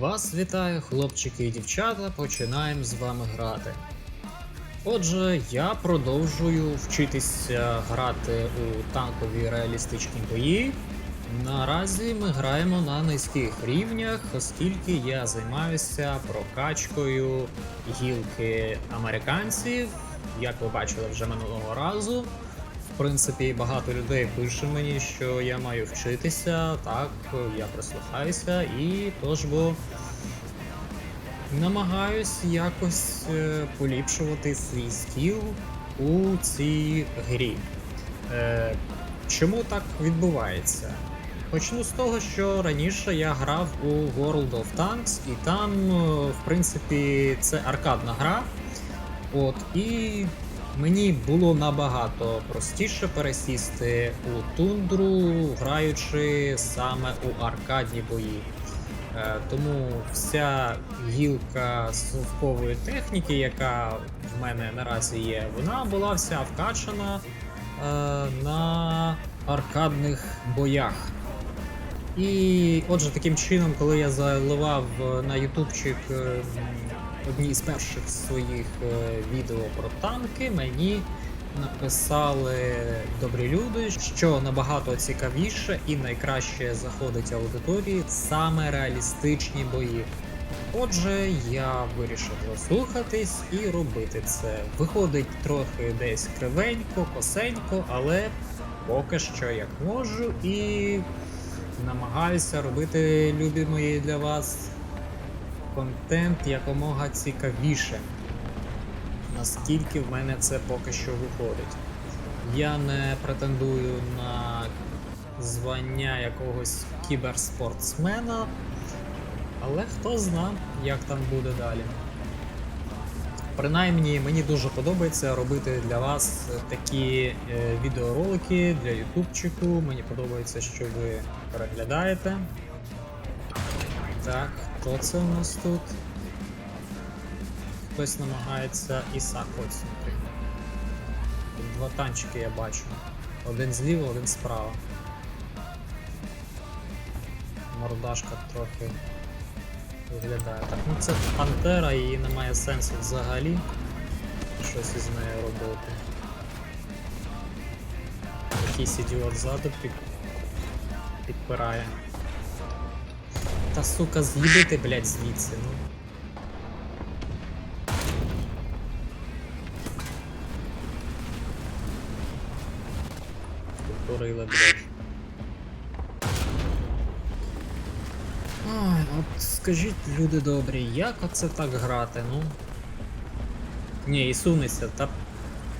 Вас вітаю, хлопчики і дівчата, починаємо з вами грати. Отже, я продовжую вчитися грати у танкові реалістичні бої. Наразі ми граємо на низьких рівнях, оскільки я займаюся прокачкою гілки американців, як ви бачили вже минулого разу. Принципі, багато людей пише мені, що я маю вчитися, так, я прислухаюся і тож бо намагаюсь якось е, поліпшувати свій скіл у цій грі. Е, чому так відбувається? Почну з того, що раніше я грав у World of Tanks, і там, е, в принципі, це аркадна гра. От, і мені було набагато простіше пересісти у тундру, граючи саме у аркадні бої. Е, Тому вся гілка совкової техніки, яка в мене наразі є, вона була вся вкачана е, на аркадних боях. І отже, таким чином, коли я заливав е, на ютубчик одні з перших своїх е, відео про танки, мені написали добрі люди, що набагато цікавіше і найкраще заходить аудиторії саме реалістичні бої. Отже, я вирішив заслухатись і робити це. Виходить трохи десь кривенько, косенько, але поки що як можу і намагаюся робити, любі мої, для вас контент якомога цікавіше. Наскільки в мене це поки що виходить. Я не претендую на звання якогось кіберспортсмена, але хто зна, як там буде далі. Принаймні, мені дуже подобається робити для вас такі е, відеоролики для ютубчику. Мені подобається, що ви переглядаєте. Так, хто це у нас тут? Хтось намагається Іса коцнути. Тут два танчики я бачу. Один зліва, один справа. Мордашка трохи виглядає. Так, ну це пантера, її немає сенсу взагалі щось із нею робити. Якийсь ідіот ззаду під... підпирає. Та сука, з'їбити, блядь, звідси, ну. Курили, блядь. Ой, от скажіть, люди добрі, як оце так грати, ну? Ні, і сунеться, та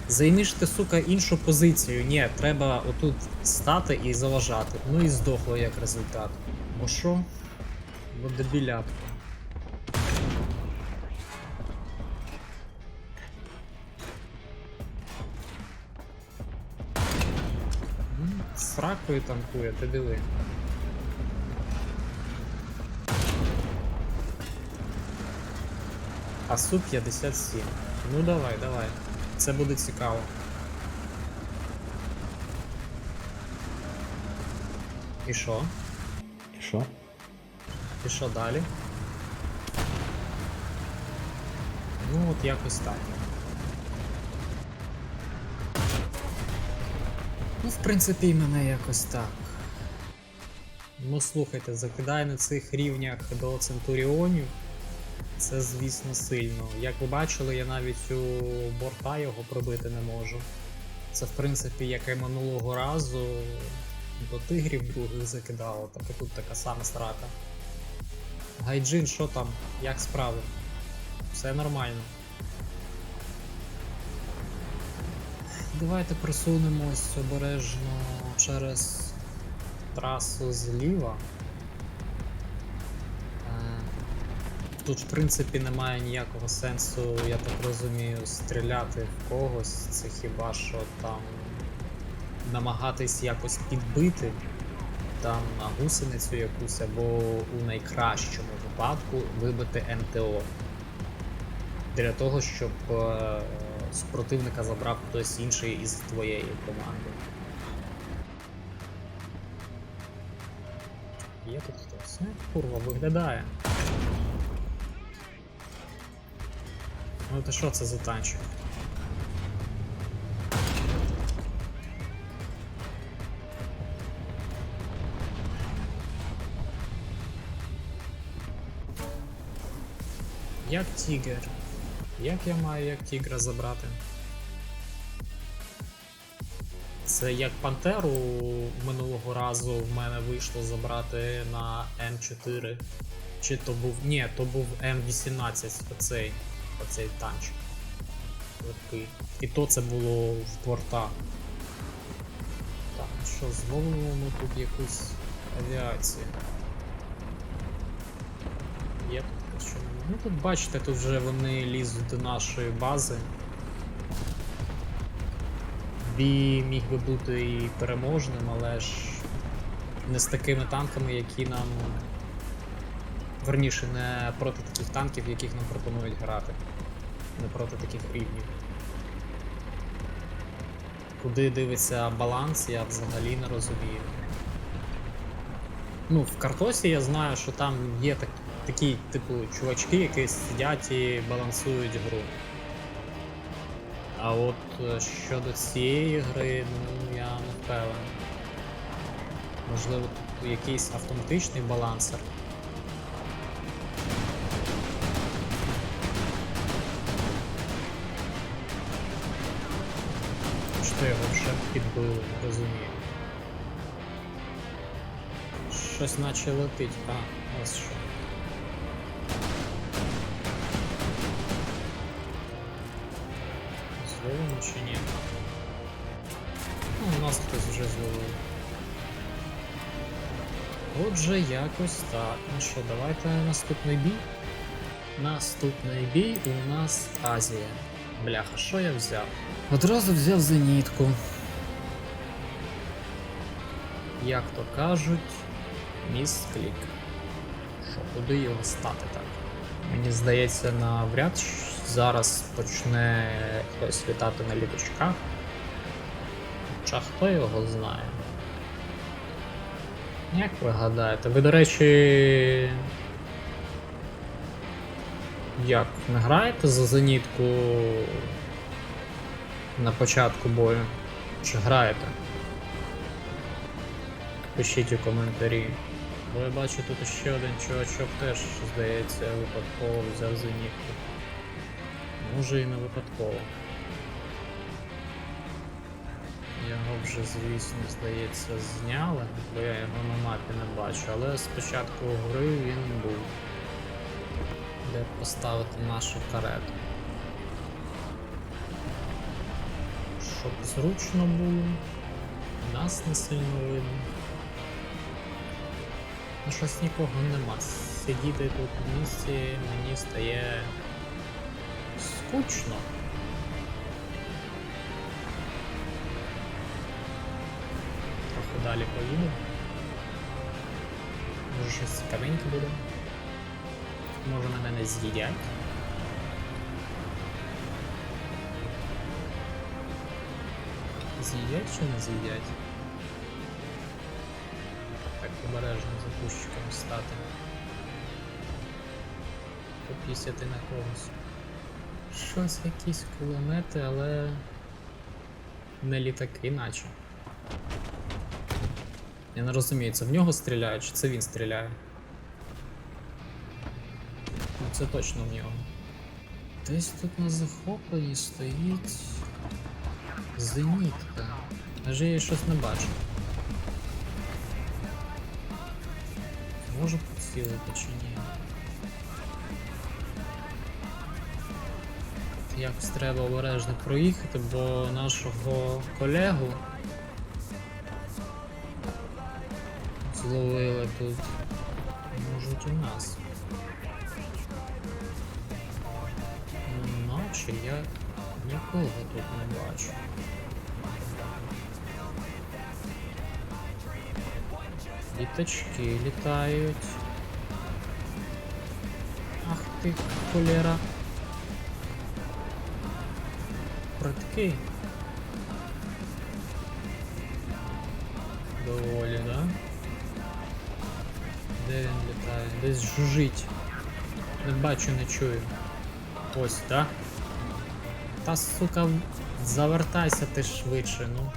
займи ж ти, сука, іншу позицію. Ні, треба отут стати і заважати. Ну і здохло як результат. Бо що? Бо дебілятко. М, З ракою танкує, ти диви. А су 57. Ну давай, давай. Це буде цікаво. І що? І що? І що далі? Ну от якось так. Ну, в принципі, і мене якось так. Ну слухайте, закидає на цих рівнях до Центуріонів. Це, звісно, сильно. Як ви бачили, я навіть у борта його пробити не можу. Це, в принципі, як і минулого разу до тигрів других закидало, і тут така сама срака. Гайджин, що там? Як справи? Все нормально. Давайте присунемось обережно через трасу зліва. Е, Тут, в принципі, немає ніякого сенсу, я так розумію, стріляти в когось. Це хіба що там намагатись якось підбити там на гусеницю якусь, або у найкращому випадку вибити НТО. Для того, щоб е, з противника забрав хтось інший із твоєї команди. Є тут хтось? Не, курва виглядає. Ну то що це за танчик? Як тігер? Як я маю як тігра забрати? Це як пантеру минулого разу в мене вийшло забрати на М4. Чи то був. Ні, то був М18, оцей, оцей танчик. Легкий. І то це було в портах. Так, що, зловимо ми тут якусь авіацію. Є? Ну тут бачите, тут вже вони лізуть до нашої бази. Бій міг би бути і переможним, але ж не з такими танками, які нам. Верніше, не проти таких танків, яких нам пропонують грати. Не проти таких рівнів. Куди дивиться баланс, я взагалі не розумію. Ну, в картосі я знаю, що там є так, такі, типу, чувачки, які сидять і балансують гру. А от е, щодо цієї гри, ну я не впевнений. Можливо, тут якийсь автоматичний балансер. Що його вже підбили, розумію. Щось наче летить, а, ось що. Чи ні? Ну, у нас хтось вже зловив. Отже, якось так. Ну що, давайте наступний бій. Наступний бій у нас Азія. Бляха, що я взяв? Одразу взяв зенітку. Як то кажуть, міс клік. Що, куди його стати так? Мені здається, навряд зараз почне хтось літати на літачках. Хоча хто його знає. Як ви гадаєте? Ви, до речі. Як не граєте за зенітку на початку бою? Чи граєте? Пишіть у коментарі. Бо я бачу тут ще один чувачок теж, здається, випадково взяв зенітку. Може і не випадково. Його вже, звісно, здається, зняли, бо я його на мапі не бачу, але спочатку гри він був. Де поставити нашу карету. Щоб зручно було, нас не сильно видно. Ну щось нікого нема. Сидіти тут в місці мені стає скучно. Трохи далі поїду. Може щось цікавеньке буде. Може на мене з'їдять. З'їдять чи не з'їдять? Так обережно за кущиком стати. Попісяти на когось. Щось якісь кулемети, але не літаки наче. Я не розумію, це в нього стріляють, чи це він стріляє? Ну, Це точно в нього. Десь тут на захопленні стоїть зенітка. Аже я її щось не бачу. Можу поцілити чи ні? Якось треба обережно проїхати, бо нашого колегу зловили тут. Можуть у нас. Наче я нікого тут не бачу. Літачки літають. Ах ти, холера. Прытки. Доволі, да? Де він літає? Десь жужить. Не бачу, не чую. Ось, да? Та сука, завертайся ти швидше, ну.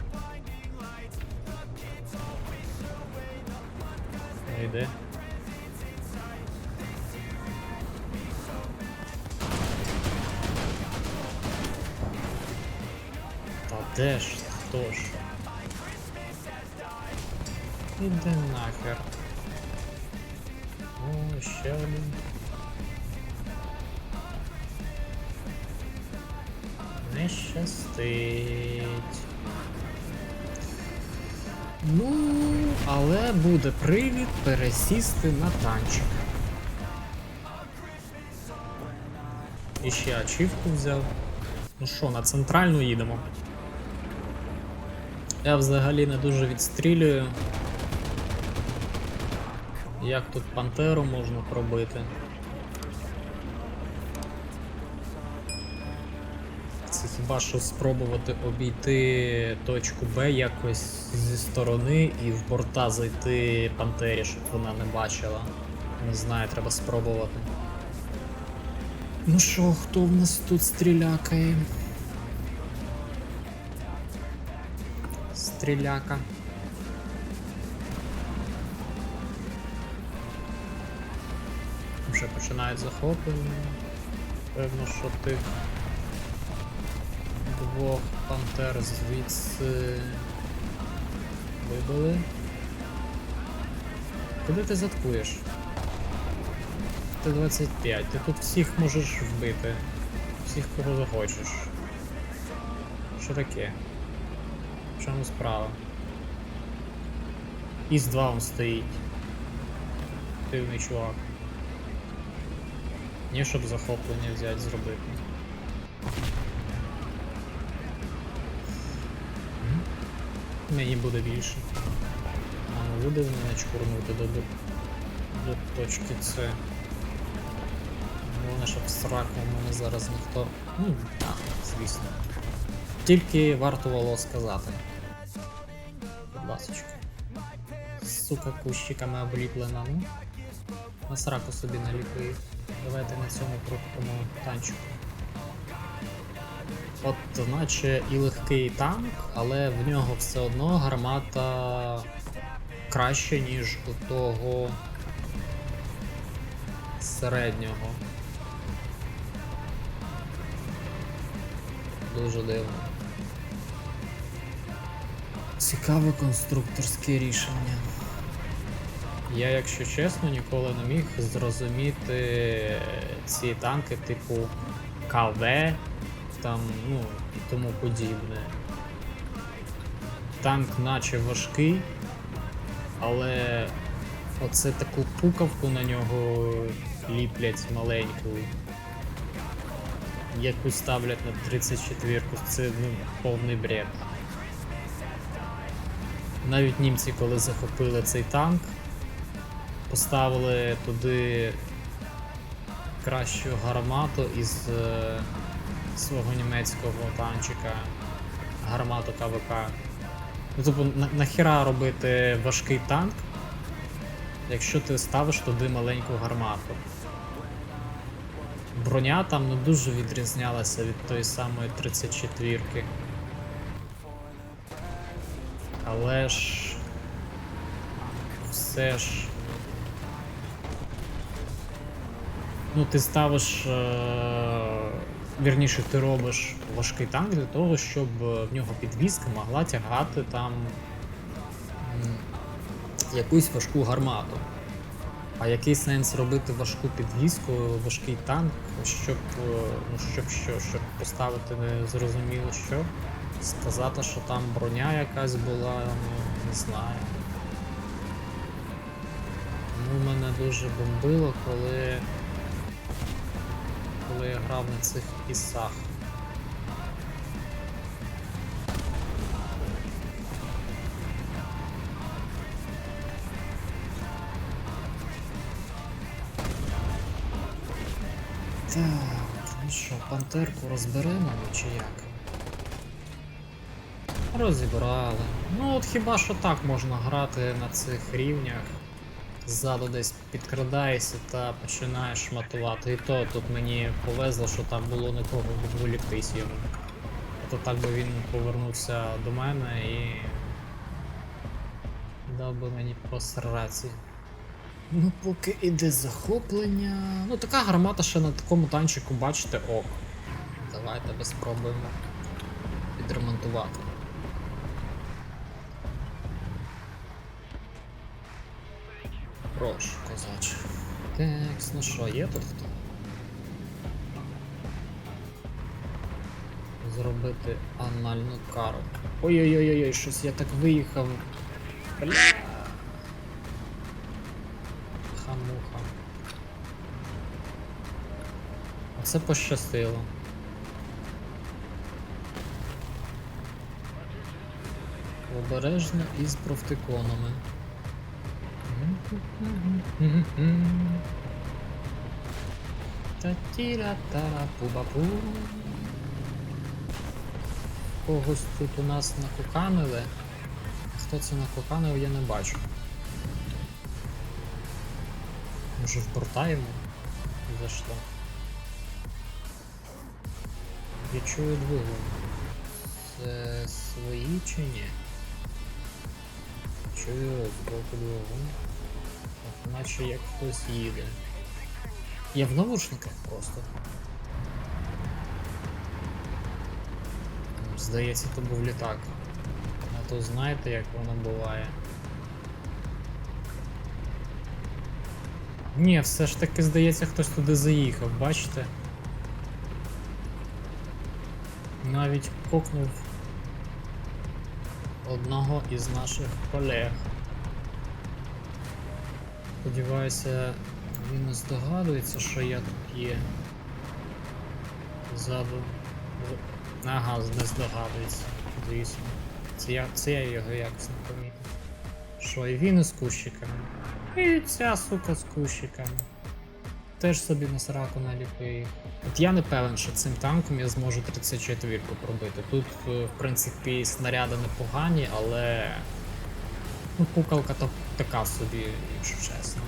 Ну, Йди. Та де ж? Хто ж? Іди нахер. О, ще один. Не щастить. Ну, але буде привід пересісти на танчик. І ще ачівку взяв. Ну що, на центральну їдемо. Я взагалі не дуже відстрілюю. Як тут пантеру можна пробити? Це хіба що спробувати обійти точку Б якось зі сторони і в борта зайти пантері, щоб вона не бачила. Не знаю, треба спробувати. Ну що, хто в нас тут стрілякає? Стріляка. Вже починають захоплення. Певно, що тих двох пантер звідси вибили. Куди ти заткуєш? Т-25, ти тут всіх можеш вбити. Всіх кого захочеш. Що таке? В чому справа? Іс 2 он стоїть. Дивний чувак. Ні, щоб захоплення взяти зробити. Мені буде більше. А ну буде в мене чкурнути до, до, точки С. Головне, щоб сраку мене зараз ніхто. Ну, так, звісно. Тільки вартувало сказати. Будь. Сука, кущиками обліплена, ну. На сраку собі наліпив. Давайте на цьому крутому танчику. От, наче і легкий танк, але в нього все одно гармата краще, ніж у того середнього. Дуже дивно. Цікаве конструкторське рішення. Я, якщо чесно, ніколи не міг зрозуміти ці танки типу КВ там, ну і тому подібне. Танк наче важкий, але оце таку пукавку на нього ліплять маленьку. Яку ставлять на 34-ку, це ну, повний бред. Навіть німці, коли захопили цей танк, поставили туди кращу гармату із е, свого німецького танчика, гармату КВК. Ну, тобто, на, нахіра робити важкий танк, якщо ти ставиш туди маленьку гармату. Броня там не дуже відрізнялася від тої самої 34-ки. Але ж все ж. Ну, ти ставиш. Е... Вірніше, ти робиш важкий танк для того, щоб в нього підвізка могла тягати там якусь важку гармату. А який сенс робити важку підвізку, важкий танк, щоб, е, ну, щоб що, щоб поставити не зрозуміло що. Сказати, що там броня якась була, ну не знаю. Ну, мене дуже бомбило, коли. коли я грав на цих ісах. Так, ну що, пантерку розберемо чи як? Розібрали. Ну от хіба що так можна грати на цих рівнях. ззаду десь підкрадаєшся та починаєш шматувати. І то тут мені повезло, що там було нікого відволіктись йому. А то так би він повернувся до мене і. дав би мені по. Ну, поки іде захоплення. Ну, така гармата ще на такому танчику, бачите, ок. Давайте спробуємо відремонтувати. Прошу, козаче. Текс, ну що, є тут хто? Зробити анальну кару. Ой-ой-ой, щось я так виїхав. Бля. Хамуха. Оце пощастило. Обережно із профтиконами. Та-тіра тара пу Когось тут у нас накуканили. Хто це накуканив, я не бачу. Може вбортаємо? За що? Я чую двигун. Це свої чи ні? Чую збоку двигун. Наче як хтось їде. Я в навушниках просто. Здається, то був літак. А то знаєте, як воно буває. Ні, все ж таки здається, хтось туди заїхав, бачите? Навіть кокнув одного із наших колег. Сподіваюся, він не здогадується, що я тут є. Ззаду. Ага, не здогадується, звісно. Це я, це я його якось не помітив. Що, і він із кущиками. І ця сука з кущиками. Теж собі на сраку наліпив. От я не певен, що цим танком я зможу 34-ку пробити. Тут, е, в принципі, снаряди непогані, але. Ну, пукалка то така собі, якщо чесно.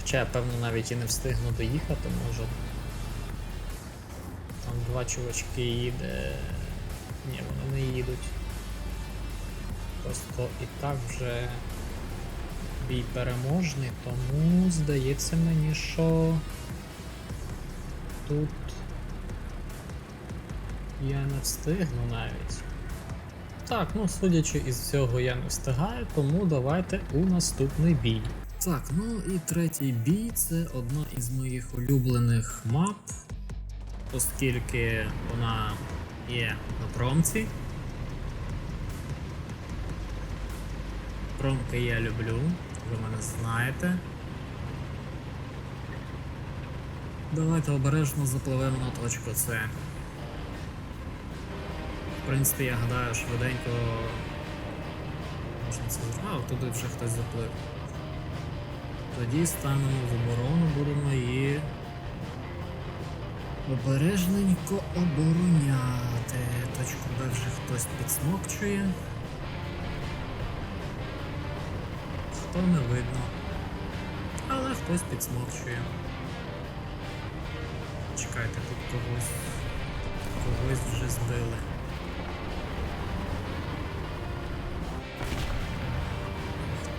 Хоча я певно навіть і не встигну доїхати, може. Там два чувачки їде. Ні, вони не їдуть. Просто і так вже бій переможний, тому здається мені, що тут я не встигну навіть. Так, ну судячи із цього я не встигаю, тому давайте у наступний бій. Так, ну і третій бій це одна із моїх улюблених мап, оскільки вона є на промці. Промки я люблю, ви мене знаєте. Давайте обережно запливемо на точку С. Принципі, я гадаю, швиденько можна це. А, туди вже хтось заплив. Тоді станемо в оборону, будемо її обережненько обороняти. Точку Б вже хтось підсмокчує. Хто не видно. Але хтось підсмокчує. Чекайте, тут когось. Когось вже збили.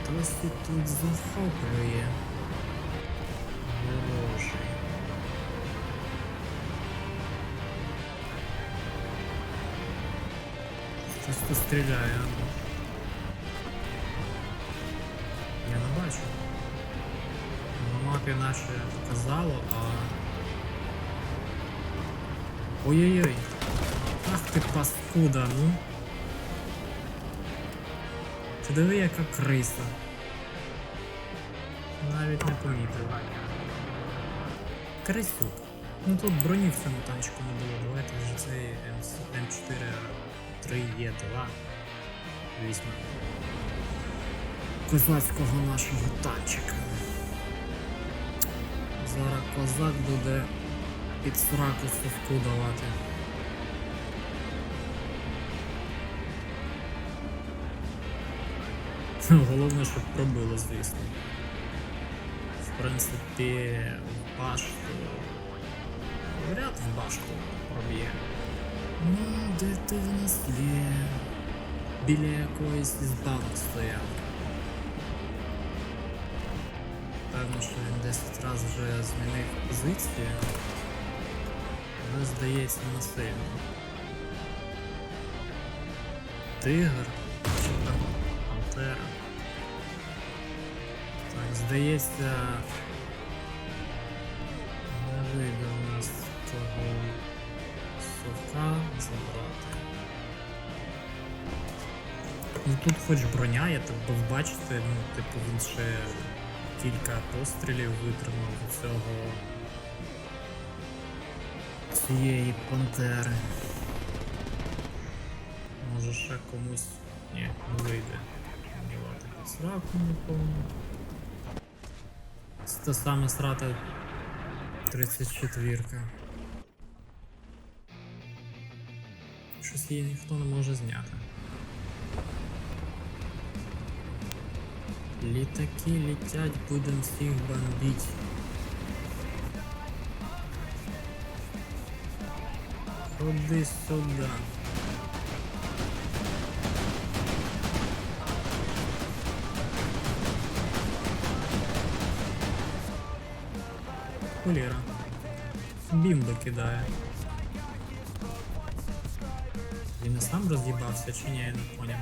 Хтось і тут захоплює. Боже. Хтось тут стріляє. ну. Я не бачу. На мапі наше показало, а. Ой-ой-ой. Ах ти паскуда, ну. Ти диви, яка криса. Навіть не помітив. Крисюк. Ну тут броні в цьому танчику не було. Давайте вже цей М4 3 є 2 Звісно. Козацького нашого танчика. Зараз козак буде під сраку совку давати. Головне, щоб пробило, звісно. В принципі, в башту. Вряд в башту проб'є. Ну, де ти в нас є? Біля якоїсь із банок стояв. Певно, що він 10 разів вже змінив позицію. Але здається не сильно. Тигр чи там пантера. Здається. Не вийде у нас того совка забрати. Ну тут хоч броня, я так би бачите, ну, типу він ще кілька пострілів витримав цього цієї пантери. Може ще комусь. Ні, не вийде. Давати під сраку нікому. Це саме срата 34-ка. Щось її ніхто не може зняти. Літаки летять, будем всіх бомбить. Ходи сюди. Кулера. Бімби кидає. Він і сам роз'їбався чи ні, я не поняв.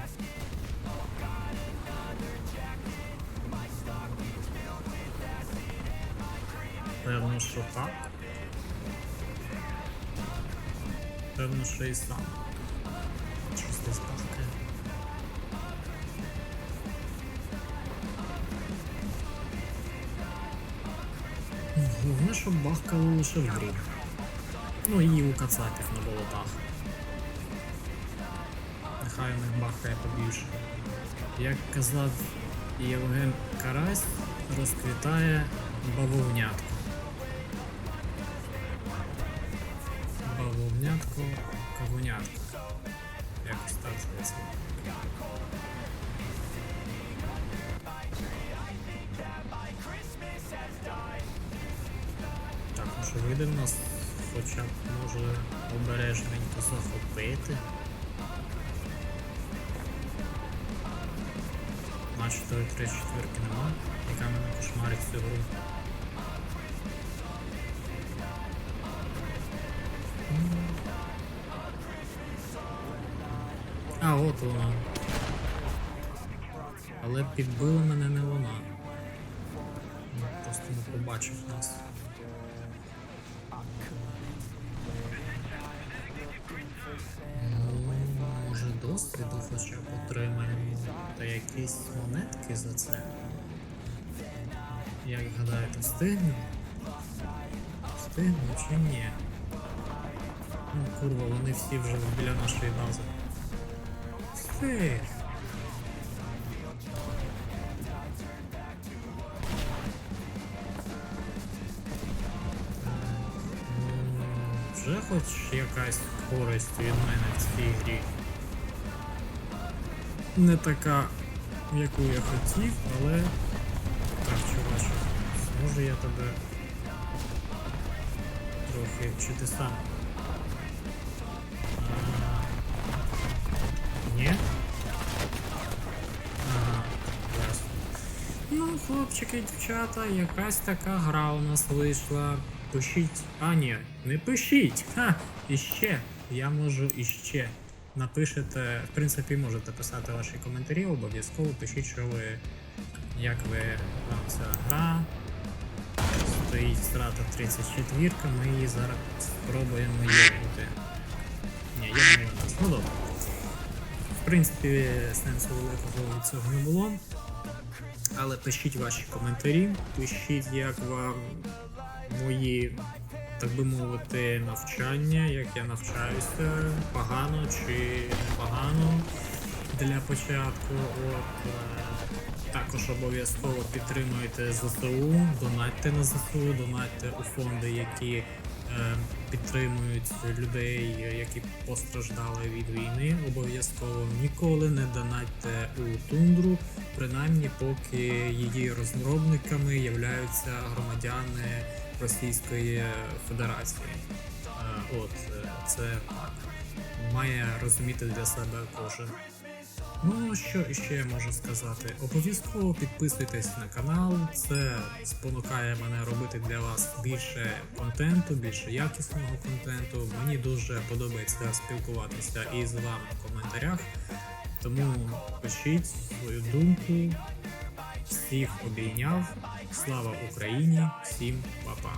Певно, що так. Певно, що і сам. Головне, щоб бахкало лише в грі. Ну і у кацапів на болотах. Нехай у них бахкає побільше. Як казав Євген Карась, розквітає бавовнятко. Бавовнятко, кавунятко. Якось так здається. Вийде в нас хоча б може обережненько захопити. Наче тої три четвірки нема, яка мене кошмарить цю гру. А, от вона. Але підбила мене не вона. Ну, Просто не побачив нас. Та якісь монетки за це. Як гадаєте, встигнемо? Встигнемо чи ні? Ну, курва, вони всі вже біля нашої бази. Встиг! Вже хоч якась користь від мене в цій грі. Не така, яку я хотів, але. Так, чуваче, зможу я тебе трохи чи ти сам? Ні? Ага, ясно. Ну, хлопчики, дівчата, якась така гра у нас вийшла. Пишіть. А, ні, не пишіть! Ха! Іще. Я можу іще. Напишете, в принципі, можете писати ваші коментарі, обов'язково пишіть, що ви. Як ви вам ця гра. Стоїть страта 34, ми її зараз спробуємо єбнути. Ні, єбнемо нас. Ну добре. В принципі, сенсу великого цього не було. Але пишіть ваші коментарі, пишіть, як вам мої, так би мовити, навчання, як я навчаюся, погано чи непогано для початку. От, е, також обов'язково підтримуйте ЗСУ, донатьте на ЗСУ, донатьте у фонди, які е, підтримують людей, які постраждали від війни. Обов'язково ніколи не донатьте у тундру, принаймні поки її розробниками являються громадяни Російської Федерації. Е, От е, це. Має розуміти для себе кожен. Ну, що ще я можу сказати? Обов'язково підписуйтесь на канал, це спонукає мене робити для вас більше контенту, більше якісного контенту. Мені дуже подобається спілкуватися із вами в коментарях. Тому пишіть свою думку. Всіх обійняв. Слава Україні! Всім па-па!